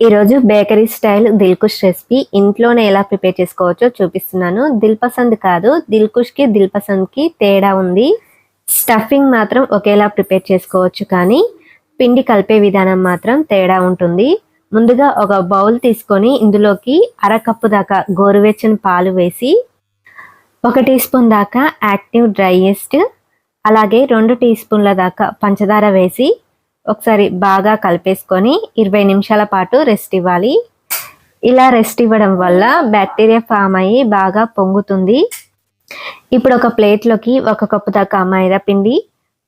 ఈరోజు bakery style Dilkush recipe ఇంట్లోనే ఎలా ప్రిపేర్ చేసుకోవచ్చో చూపిస్తున్నాను. దిల్పసంద్ కాదు దిల్కుష్కి కి తేడా ఉంది. స్టఫింగ్ మాత్రం ఒకేలా ప్రిపేర్ చేసుకోవచ్చు కానీ పిండి కలిపే విధానం మాత్రం తేడా ఉంటుంది. ముందుగా ఒక బౌల్ తీసుకొని ఇందులోకి అర కప్పు దాకా గోరువెచ్చని పాలు వేసి ఒక టీ స్పూన్ దాకా యాక్టివ్ డ్రైయెస్ట్ అలాగే రెండు టీ స్పూన్ల దాకా పంచదార వేసి ఒకసారి బాగా కలిపేసుకొని ఇరవై నిమిషాల పాటు రెస్ట్ ఇవ్వాలి. ఇలా రెస్ట్ ఇవ్వడం వల్ల బ్యాక్టీరియా ఫామ్ అయ్యి బాగా పొంగుతుంది. ఇప్పుడు ఒక ప్లేట్లోకి ఒక కప్పు దాకా మైదా పిండి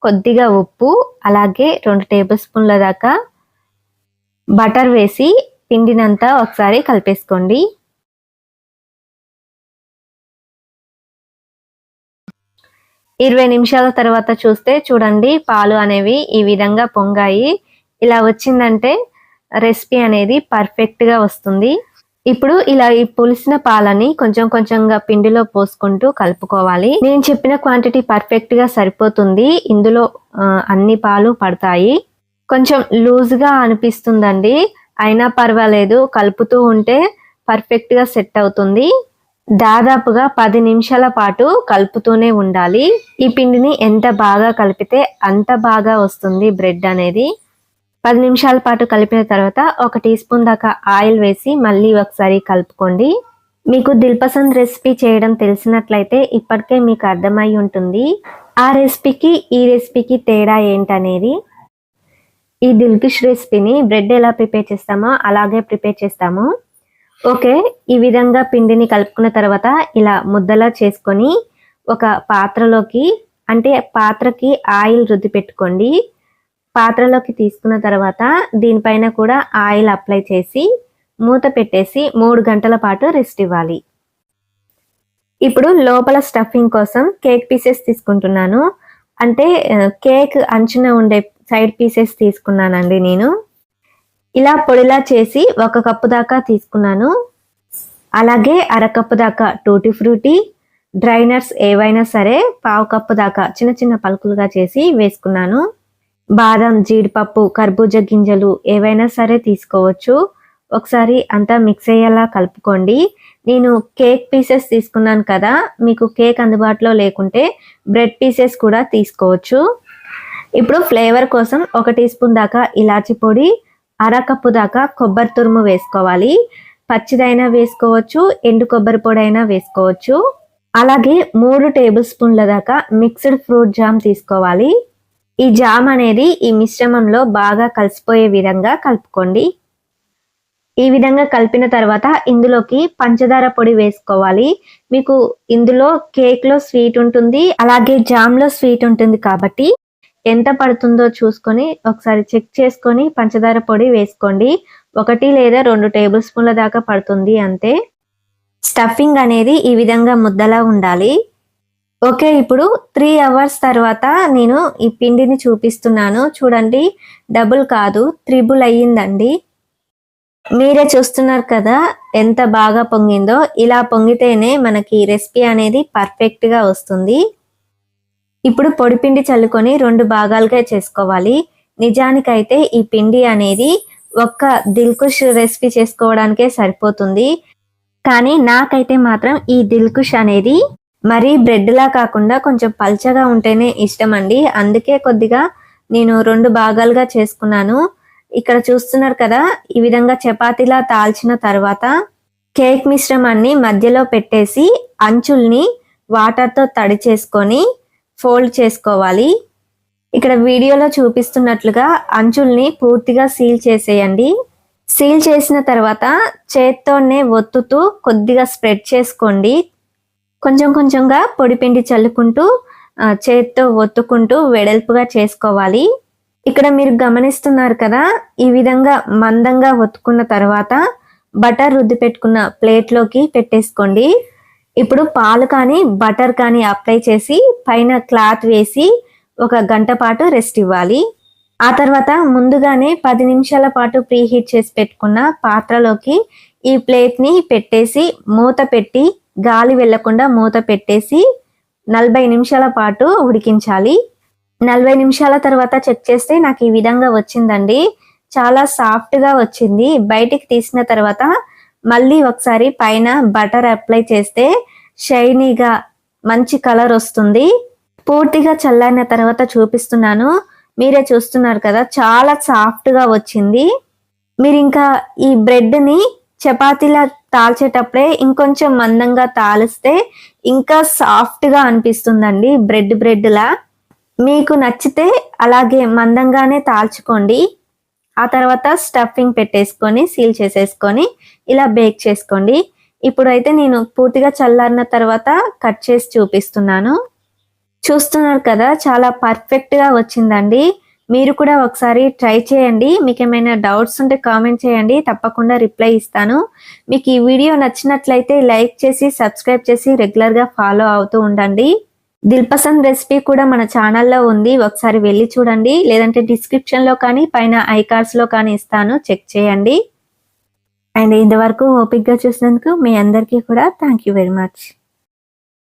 కొద్దిగా ఉప్పు అలాగే రెండు టేబుల్ స్పూన్ల దాకా బటర్ వేసి పిండినంతా ఒకసారి కలిపేసుకోండి. ఇరవై నిమిషాల తర్వాత చూస్తే చూడండి పాలు అనేవి ఈ విధంగా పొంగాయి. ఇలా వచ్చిందంటే రెసిపీ అనేది పర్ఫెక్ట్గా వస్తుంది. ఇప్పుడు ఇలా ఈ పులిసిన పాలని కొంచెం కొంచెంగా పిండిలో పోసుకుంటూ కలుపుకోవాలి. నేను చెప్పిన క్వాంటిటీ పర్ఫెక్ట్గా సరిపోతుంది. ఇందులో అన్ని పాలు పడతాయి. కొంచెం లూజ్గా అనిపిస్తుందండి. అయినా పర్వాలేదు. కలుపుతూ ఉంటే పర్ఫెక్ట్గా సెట్ అవుతుంది. దాదాపుగా పది నిమిషాల పాటు కలుపుతూనే ఉండాలి. ఈ పిండిని ఎంత బాగా కలిపితే అంత బాగా వస్తుంది బ్రెడ్ అనేది. పది నిమిషాల పాటు కలిపిన తర్వాత ఒక టీ స్పూన్ దాకా ఆయిల్ వేసి మళ్ళీ ఒకసారి కలుపుకోండి. మీకు దిల్పసంద్ రెసిపీ చేయడం తెలిసినట్లయితే ఇప్పటికే మీకు అర్థమై ఉంటుంది. ఆ రెసిపీకి ఈ రెసిపీకి తేడా ఏంటనేది. ఈ దిల్కిష్ రెసిపీని బ్రెడ్ ఎలా ప్రిపేర్ చేస్తామో అలాగే ప్రిపేర్ చేస్తాము. ఓకే ఈ విధంగా పిండిని కలుపుకున్న తర్వాత ఇలా ముద్దలా చేసుకొని ఒక పాత్రలోకి అంటే పాత్రకి ఆయిల్ రుద్ది పెట్టుకోండి. పాత్రలోకి తీసుకున్న తర్వాత దీనిపైన కూడా ఆయిల్ అప్లై చేసి మూత పెట్టేసి మూడు గంటల పాటు రెస్ట్ ఇవ్వాలి. ఇప్పుడు లోపల స్టఫింగ్ కోసం కేక్ పీసెస్ తీసుకుంటున్నాను. అంటే కేక్ అంచున ఉండే సైడ్ పీసెస్ తీసుకున్నానండి నేను. ఇలా పొడిలా చేసి ఒక కప్పు దాకా తీసుకున్నాను. అలాగే అరకప్పు దాకా టూటీ ఫ్రూటీ డ్రైనర్స్ ఏవైనా సరే పావు కప్పు దాకా చిన్న చిన్న పలుకులుగా చేసి వేసుకున్నాను. బాదం జీడిపప్పు కర్బూజ గింజలు ఏవైనా సరే తీసుకోవచ్చు. ఒకసారి అంతా మిక్స్ అయ్యేలా కలుపుకోండి. నేను కేక్ పీసెస్ తీసుకున్నాను కదా మీకు కేక్ అందుబాటులో లేకుంటే బ్రెడ్ పీసెస్ కూడా తీసుకోవచ్చు. ఇప్పుడు ఫ్లేవర్ కోసం ఒక టీ స్పూన్ దాకా ఇలాచి పొడి అర కప్పు దాకా కొబ్బరి తురుము వేసుకోవాలి. పచ్చిదైనా వేసుకోవచ్చు ఎండు కొబ్బరి పొడి అయినా వేసుకోవచ్చు. అలాగే మూడు టేబుల్ స్పూన్ల దాకా మిక్స్డ్ ఫ్రూట్ జామ్ తీసుకోవాలి. ఈ జామ్ అనేది ఈ మిశ్రమంలో బాగా కలిసిపోయే విధంగా కలుపుకోండి. ఈ విధంగా కలిపిన తర్వాత ఇందులోకి పంచదార పొడి వేసుకోవాలి. మీకు ఇందులో కేక్లో స్వీట్ ఉంటుంది అలాగే జామ్లో స్వీట్ ఉంటుంది కాబట్టి ఎంత పడుతుందో చూసుకొని ఒకసారి చెక్ చేసుకొని పంచదార పొడి వేసుకోండి. ఒకటి లేదా రెండు టేబుల్ స్పూన్ల దాకా పడుతుంది అంతే. స్టఫింగ్ అనేది ఈ విధంగా ముద్దలా ఉండాలి. ఓకే ఇప్పుడు త్రీ అవర్స్ తర్వాత నేను ఈ పిండిని చూపిస్తున్నాను. చూడండి డబుల్ కాదు త్రిబుల్ అయ్యిందండి. మీరే చూస్తున్నారు కదా ఎంత బాగా పొంగిందో. ఇలా పొంగితేనే మనకి రెసిపీ అనేది పర్ఫెక్ట్గా వస్తుంది. ఇప్పుడు పొడి పిండి చల్లుకొని రెండు భాగాలుగా చేసుకోవాలి. నిజానికైతే ఈ పిండి అనేది ఒక్క దిల్కుష్ రెసిపీ చేసుకోవడానికే సరిపోతుంది. కానీ నాకైతే మాత్రం ఈ దిల్కుష్ అనేది మరీ బ్రెడ్లా కాకుండా కొంచెం పల్చగా ఉంటేనే ఇష్టం అండి అందుకే కొద్దిగా నేను రెండు భాగాలుగా చేసుకున్నాను. ఇక్కడ చూస్తున్నారు కదా ఈ విధంగా చపాతీలా తాల్చిన తర్వాత కేక్ మిశ్రమాన్ని మధ్యలో పెట్టేసి అంచుల్ని వాటర్తో తడి చేసుకొని ఫోల్డ్ చేసుకోవాలి. ఇక్కడ వీడియోలో చూపిస్తున్నట్లుగా అంచుల్ని పూర్తిగా సీల్ చేసేయండి. సీల్ చేసిన తర్వాత చేత్తోనే ఒత్తుతూ కొద్దిగా స్ప్రెడ్ చేసుకోండి. కొంచెం కొంచెంగా పొడిపిండి చల్లుకుంటూ చేత్తో ఒత్తుకుంటూ వెడల్పుగా చేసుకోవాలి. ఇక్కడ మీరు గమనిస్తున్నారు కదా ఈ విధంగా మందంగా ఒత్తుకున్న తర్వాత బటర్ రుద్ది పెట్టుకున్న ప్లేట్లోకి పెట్టేసుకోండి. ఇప్పుడు పాలు కానీ బటర్ కానీ అప్లై చేసి పైన క్లాత్ వేసి ఒక గంట పాటు రెస్ట్ ఇవ్వాలి. ఆ తర్వాత ముందుగానే పది నిమిషాల పాటు ప్రీహీట్ చేసి పెట్టుకున్న పాత్రలోకి ఈ ప్లేట్ని పెట్టేసి మూత పెట్టి గాలి వెళ్ళకుండా మూత పెట్టేసి నలభై నిమిషాల పాటు ఉడికించాలి. నలభై నిమిషాల తర్వాత చెక్ చేస్తే నాకు ఈ విధంగా వచ్చిందండి. చాలా సాఫ్ట్గా వచ్చింది. బయటికి తీసిన తర్వాత మళ్ళీ ఒకసారి పైన బటర్ అప్లై చేస్తే షైనీగా మంచి కలర్ వస్తుంది. పూర్తిగా చల్లారిన తర్వాత చూపిస్తున్నాను. మీరే చూస్తున్నారు కదా చాలా సాఫ్ట్గా వచ్చింది. మీరు ఇంకా ఈ బ్రెడ్ని చపాతీలా తాల్చేటప్పుడే ఇంకొంచెం మందంగా తాలిస్తే ఇంకా సాఫ్ట్గా అనిపిస్తుందండి బ్రెడ్ బ్రెడ్లా. మీకు నచ్చితే అలాగే మందంగానే తాల్చుకోండి. ఆ తర్వాత స్టఫింగ్ పెట్టేసుకొని సీల్ చేసేసుకొని ఇలా బేక్ చేసుకోండి. ఇప్పుడైతే నేను పూర్తిగా చల్లారిన తర్వాత కట్ చేసి చూపిస్తున్నాను. చూస్తున్నారు కదా చాలా పర్ఫెక్ట్గా వచ్చిందండి. మీరు కూడా ఒకసారి ట్రై చేయండి. మీకు ఏమైనా డౌట్స్ ఉంటే కామెంట్ చేయండి. తప్పకుండా రిప్లై ఇస్తాను. మీకు ఈ వీడియో నచ్చినట్లయితే లైక్ చేసి సబ్స్క్రైబ్ చేసి రెగ్యులర్గా ఫాలో అవుతూ ఉండండి. దిల్పసంద్ రెసిపీ కూడా మన ఛానల్లో ఉంది. ఒకసారి వెళ్ళి చూడండి. లేదంటే డిస్క్రిప్షన్లో కానీ పైన ఐకార్డ్స్లో కానీ ఇస్తాను. చెక్ చేయండి. అండ్ ఇంతవరకు ఓపిక్గా చూసినందుకు మీ అందరికీ కూడా థ్యాంక్ యూ వెరీ మచ్